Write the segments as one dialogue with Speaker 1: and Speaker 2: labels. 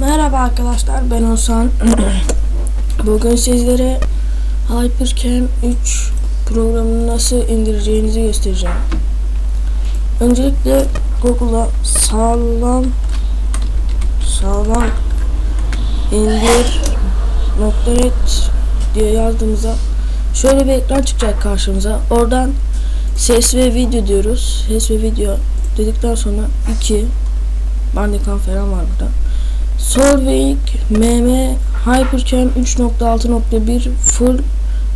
Speaker 1: Merhaba arkadaşlar ben Oğuzhan. Bugün sizlere Hypercam 3 programını nasıl indireceğinizi göstereceğim. Öncelikle Google'a sağlam sağlam indir net diye yazdığımızda şöyle bir ekran çıkacak karşımıza. Oradan ses ve video diyoruz. Ses ve video dedikten sonra 2 Bandicam falan var burada. Solveig MM Hypercam 3.6.1 full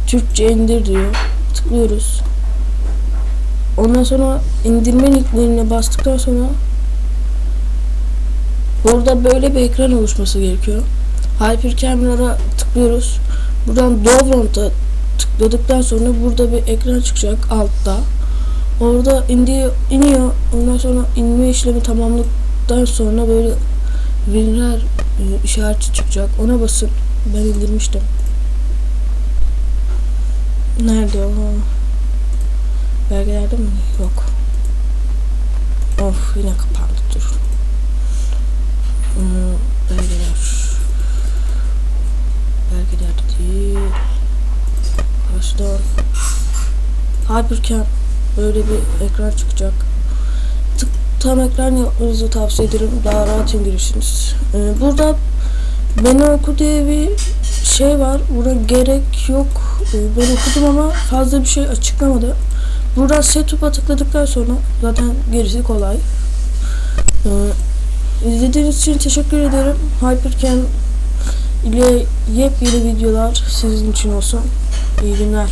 Speaker 1: Türkçe indir diyor. Tıklıyoruz. Ondan sonra indirme linklerine bastıktan sonra burada böyle bir ekran oluşması gerekiyor. Hypercam'lara tıklıyoruz. Buradan Download'a tıkladıktan sonra burada bir ekran çıkacak altta. Orada indi, iniyor. Ondan sonra inme işlemi tamamladıktan sonra böyle winner e, işareti çıkacak. Ona basın. Ben indirmiştim. Nerede o? Belgelerde mi? Yok. Of yine kapandı dur. Hmm, belgeler. Belgelerde değil. Baştan. Hypercam böyle bir ekran çıkacak. Tam ekran yapmanızı tavsiye ederim. Daha rahat indirirsiniz. Ee, burada beni oku diye bir şey var. Buna gerek yok. Ee, ben okudum ama fazla bir şey açıklamadı. Buradan setup'a tıkladıktan sonra zaten gerisi kolay. Ee, izlediğiniz için teşekkür ederim. Hypercam ile yepyeni videolar sizin için olsun. İyi günler.